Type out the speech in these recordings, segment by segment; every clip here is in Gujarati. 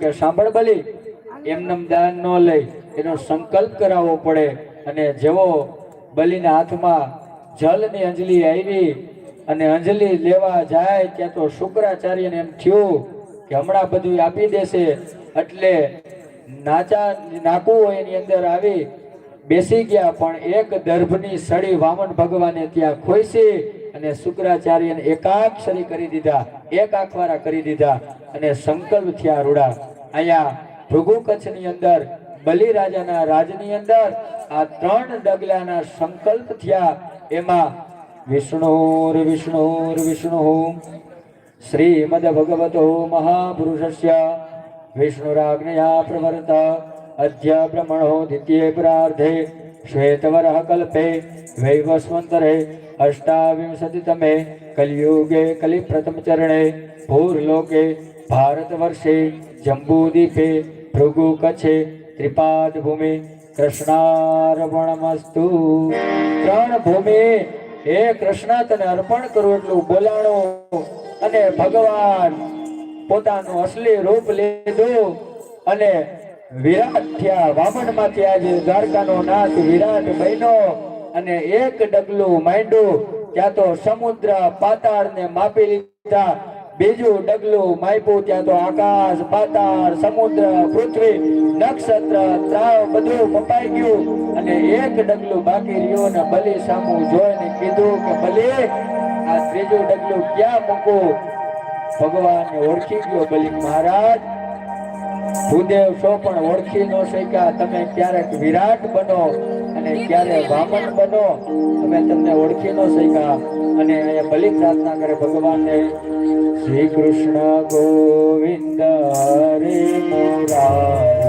કે સાંભળ બલી, એમનેમ દાન ન લઈ, એનો સંકલ્પ કરાવવો પડે. અને જેવો બલીના હાથમાં જલની અંજલિ આવી અને અંજલિ લેવા જાય, ત્યાં તો શુક્રાચાર્યને એમ થયું કે હમણાં બધું આપી દેશે. એટલે નાચા નાકું હોય એની અંદર આવી બેસી ગયા, પણ એક દર્ભની સળી વામન ભગવાને ત્યાં ખોઈસી અને શુક્રાચાર્યને એકાક્ષરી કરી દીધા, એક આંખવારા કરી દીધા અને સંકલ્પ થયા રૂડા. અહીંયા ભૃગુ કચ્છની અંદર, બલિરાજાના રાજની અંદર આ ત્રણ ડગલાના સંકલ્પ થયા. એમાં વિષ્ણુર વિષ્ણુર, વિષ્ણુ. શ્રીમદ ભગવતો મહાપુરુષસ્ય, વિષ્ણુરાજ્ઞયા પ્રવર્ત અધ્ય બ્રહ્મણો દ્વિતીય પ્રાર્ધે શ્વેતવરઃ કલ્પે, વૈવસ્વંતરે અષ્ટાવિંશતિતમે કલિયુગે કલિપ્રથમ ચરણે, ભૂર્લોકે ભારતવર્ષે જંબુદીપે ભૃગુ કચ્છે ત્રિપાદ ભૂમિ કૃષ્ણાર્પણમસ્તુ ત્રણ ભૂમિ હે કૃષ્ણ તને અર્પણ કરું એટલું બોલાણો અને ભગવાન પોતાનું અસલી રૂપ લીધું અને વિરાટ થયા વામનમાંથી આજે દ્વારકાનો નાથ વિરાટ બન્યો અને એક ડગલું માંડ્યું, ત્યાં તો સમુદ્ર પાતાળ ને માપી લીધા બીજું ડગલું માયપું ત્યાં તો આકાશ, પાતાળ, સમુદ્ર, પૃથ્વી, નક્ષત્ર, ત્રાવ બધું કપાઈ ગયું. અને એક ડગલું બાકી રહ્યું ને બલિ સામું જોઈને કીધું કે, બલી, આ ત્રીજું ડગલું ક્યાં મૂકું? ભગવાન ઓળખી ગયો બલિ મહારાજ. ભૂદેવ સો પણ ઓળખી ન શક્યા. તમે ક્યારેક વિરાટ બનો. અને ક્યારે વામન બનો, અમે તમને ઓળખી ન શક્યા અને અહીંયા બલિ પ્રાર્થના કરે ભગવાનને શ્રી કૃષ્ણ ગોવિંદ હરે મુરારી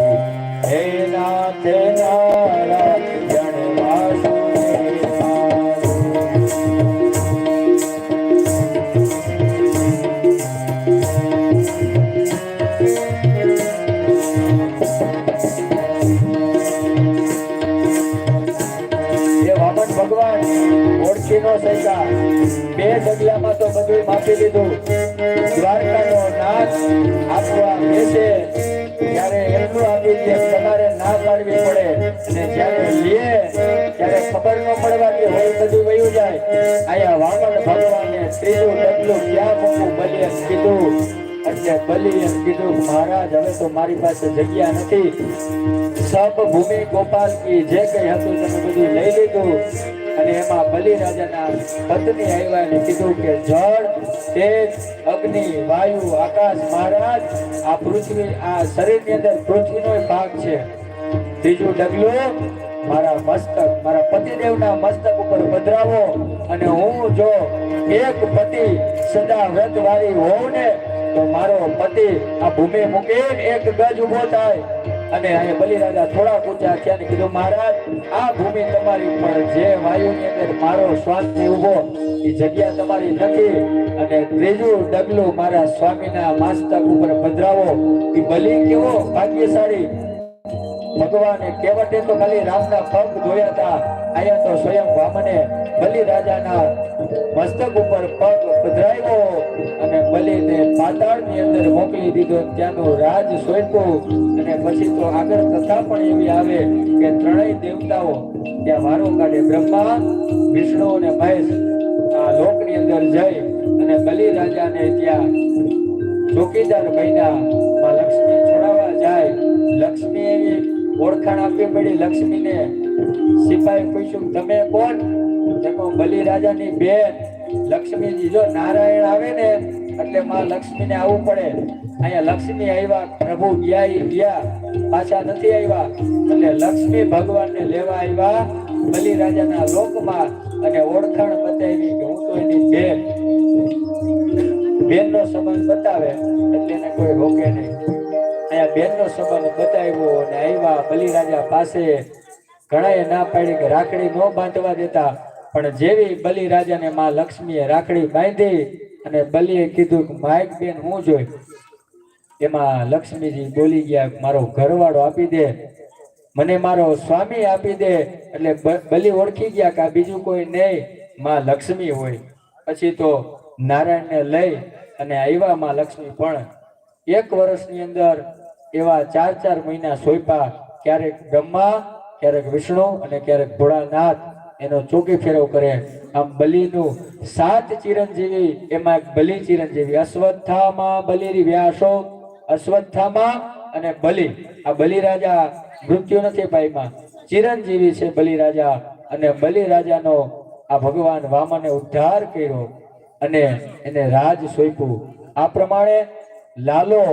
કીધું એટલે બલિએ કીધું મહારાજ હવે તો મારી પાસે જગ્યા નથી. સબ ભૂમિ ગોપાલ કી જે કઈ હતું તમે બધું લઈ લીધું. અને એમાં બલિ રાજાના પત્ની આવ્યા અને કીધું કે, જળ, તેજ, અગ્નિ, વાયુ, આકાશ, મહારાજ, આ પૃથ્વી, આ શરીરની અંદર પૃથ્વીનો ભાગ છે. ત્રીજું ડગલું, મારા મસ્તક, મારા પતિદેવના મસ્તક ઉપર પધરાવો અને હું જો એક પતિ સદા વ્રત વાળી હોઉં ને, તો મારો પતિ આ ભૂમિ મૂકે એક ગજ ઊભો થાય. અને અહીંયા બલિરાજા થોડા ઊંચા થયા અને કીધું, મહારાજ, આ ભૂમિ તમારી પણ જે વાયુની અંદર મારો શ્વાસ ઊભો, એ જગ્યા તમારી નથી. અને ત્રીજું ડગલું મારા સ્વામીના માસ્તક ઉપર પધરાવો. એ બલિ કેવો ભાગ્યશાળી ભગવાને કેવટે તો ખાલી રામના પગ ધોયા હતા. અહીંયા તો સ્વયં વામને બલિ રાજાના મસ્તક ઉપર પગ પધરાવ્યો અને બલિને પાતાળની અંદર મોકલી દીધો. ત્યાંનો રાજ સોંપ્યું અને પછી તો આગળ કથા પણ એવી આવે કે ત્રણેય દેવતાઓ ત્યાં વારો કાઢે. બ્રહ્મા, વિષ્ણુ અને મહેશ આ લોકની અંદર જઈ અને બલિ રાજાને ત્યાં ચોકીદાર બન્યા. માં લક્ષ્મી છોડાવવા જાય. લક્ષ્મી એવી ઓળખાણ આપવી પડી લક્ષ્મીને. સિપાહી પૂછ્યું, તમે કોણ? તેમાં બલિ રાજાની બેન લક્ષ્મીજી, જો નારાયણ આવે ને, એટલે માં લક્ષ્મીને આવવું પડે. અહીંયા લક્ષ્મી આવ્યા, પ્રભુ ગયા ગયા, પાછા નથી આવ્યા. એટલે લક્ષ્મી ભગવાનને લેવા આવ્યા બલિ રાજાના લોકમાં અને ઓળખાણ બતાવી કે હું તો એની બેન. બેનનો સંબંધ બતાવે, એટલે એને કોઈ રોકે નહીં. અહીંયા બેનનો સંબંધ બતાવ્યો અને આવ્યા બલિરાજા પાસે. ઘણાએ ના પાડી કે રાખડી ન બાંધવા દેતા, પણ જેવી બલિરાજાને માં લક્ષ્મીએ રાખડી બાંધી અને બલીએ કીધું કે માઇક બેન, હું જોઈ એમાં લક્ષ્મીજી બોલી ગયા મારો ઘરવાળો આપી દે. મને મારો સ્વામી આપી દે. એટલે બલી ઓળખી ગયા કે આ બીજું કોઈ નહીં, માં લક્ષ્મી હોય. પછી તો નારાયણને લઈ અને આવ્યા માં લક્ષ્મી પણ. એક વર્ષની અંદર એવા ચાર ચાર મહિના સોયપા ક્યારેક બ્રહ્મા, ક્યારેક વિષ્ણુ અને ક્યારેક ભોળાનાથ. એનો ચોકી ફેરવ કરે. આમ બલિનું સાત ચિરંજીવી, એમાં એક બલિ ચિરંજીવી. અશ્વત્થામાં બલિ વ્યાસો. અશ્વત્થામાં અને બલિ. આ બલિ રાજા મૃત્યુ નથી ભાઈમાં ચિરંજીવી છે બલિ રાજા અને બલિ રાજાનો આ ભગવાન વામને ઉદ્ધાર કર્યો અને એને રાજ સોંપ્યું. આ પ્રમાણે લાલો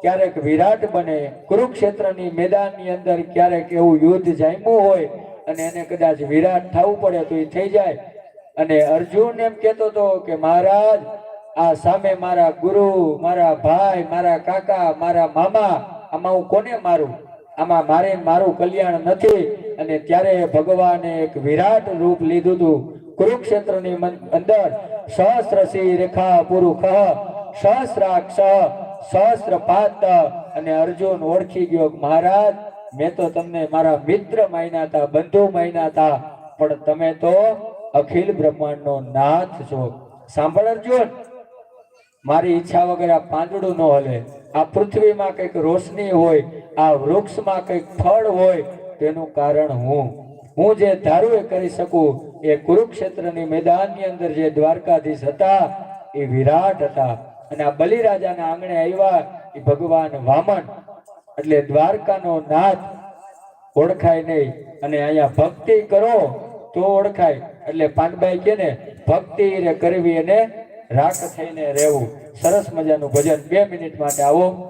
ક્યારેક વિરાટ બને, કુરુક્ષેત્રની મેદાનની અંદર ક્યારેક એવું યુદ્ધ જામ્યું હોય અને એને કદાચ વિરાટ થવું પડે તો એ થઈ જાય. અને અર્જુન એમ કહેતો હતો કે, મહારાજ, આ સામે મારા ગુરુ, મારા ભાઈ, મારા કાકા, મારા મામા, આમાં હું કોને મારું? આમાં મારે મારું કલ્યાણ નથી. અને ત્યારે ભગવાને એક વિરાટ રૂપ લીધું હતું. કુરુક્ષેત્રની અંદર સહસ્ર સિંહ રેખા પુરુખ, સહસ્રાક્ષ સહસ્ર પાત અને અર્જુન ઓળખી ગયો મહારાજ, મેં તો તમને મારા મિત્ર માન્યા હતા બંધુ માન્યા હતા પણ તમે તો અખિલ બ્રહ્માંડનો નાથ છો. સાંભળ અર્જુન, મારી ઈચ્છા વગર આ પાંદડું ન હલે. આ પૃથ્વીમાં કંઈક રોશની હોય, આ વૃક્ષમાં કંઈક ફળ હોય, તેનું કારણ હું. હું જે ધારું એ કરી શકું, એ કુરુક્ષેત્રની મેદાનની અંદર જે દ્વારકાધીશ હતા, એ વિરાટ હતા. અને આ બલિરાજાના આંગણે આવ્યા એ ભગવાન વામન. એટલે દ્વારકાનો નાથ ઓળખાય નહીં. અને અહીંયા ભક્તિ કરો તો ઓળખાય. એટલે પાનભાઈ કે ને, ભક્તિ રે કરવી અને રાખ થઈને રહેવું. સરસ મજાનું ભજન. બે મિનિટ માટે આવો.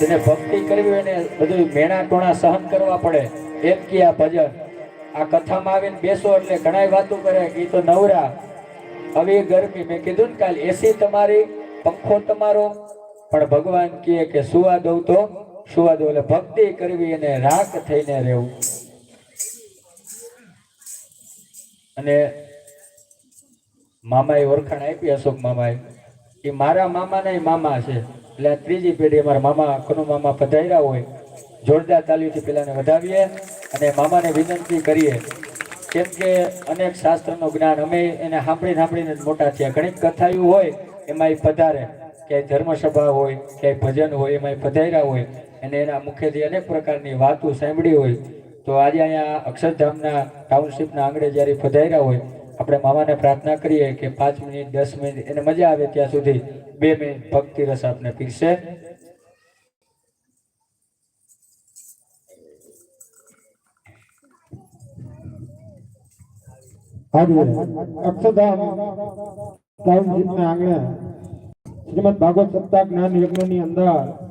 તેને ભક્તિ કરવી અને બધું મેણા ટોણા સહન કરવા પડે. એમ કે ભજન. આ કથામાં આવીને બેસો એટલે ઘણા વાતો કરે, કે તો નવરા. હવે ગરમી મેં કીધું ને કાલ એસી તમારી, પંખો તમારો. પણ ભગવાન કહે કે સુવા દઉં તો સુવા દઉં એટલે ભક્તિ કરવી અને રાખ થઈને રહેવું. અને મામાએ ઓળખાણ આપી અશોક મામાએ એ મારા મામાના મામા છે. એટલે ત્રીજી પેઢી અમારા મામા કનુ મામા પધાર્યા હોય. જોરદાર તાલીઓથી પેલાને વધાવીએ. અને મામાને વિનંતી કરીએ, કેમ કે અનેક શાસ્ત્રનું જ્ઞાન અમે એને સાંભળી સાંભળીને મોટા થયા. ઘણી કથાઓ હોય એમાં પધારે. ક્યાંય ધર્મસભા હોય, ક્યાંય ભજન હોય એમાં પધાર્યા હોય. અને એના મુખેથી અનેક પ્રકારની વાતો સાંભળી હોય. તો આજે અહીંયા અક્ષરધામના ટાઉનશીપના આંગણે જ્યારે પધાર્યા હોય, આપણે મામાને પ્રાર્થના કરીએ કે પાંચ મિનિટ, દસ મિનિટ, એને મજા આવે ત્યાં સુધી બે મિનિટ ભક્તિ રસ આપને પીરસે. આજે અક્ષરધામ આંગણે શ્રીમદ ભાગવત સપ્તાહ જ્ઞાન યજ્ઞની અંદર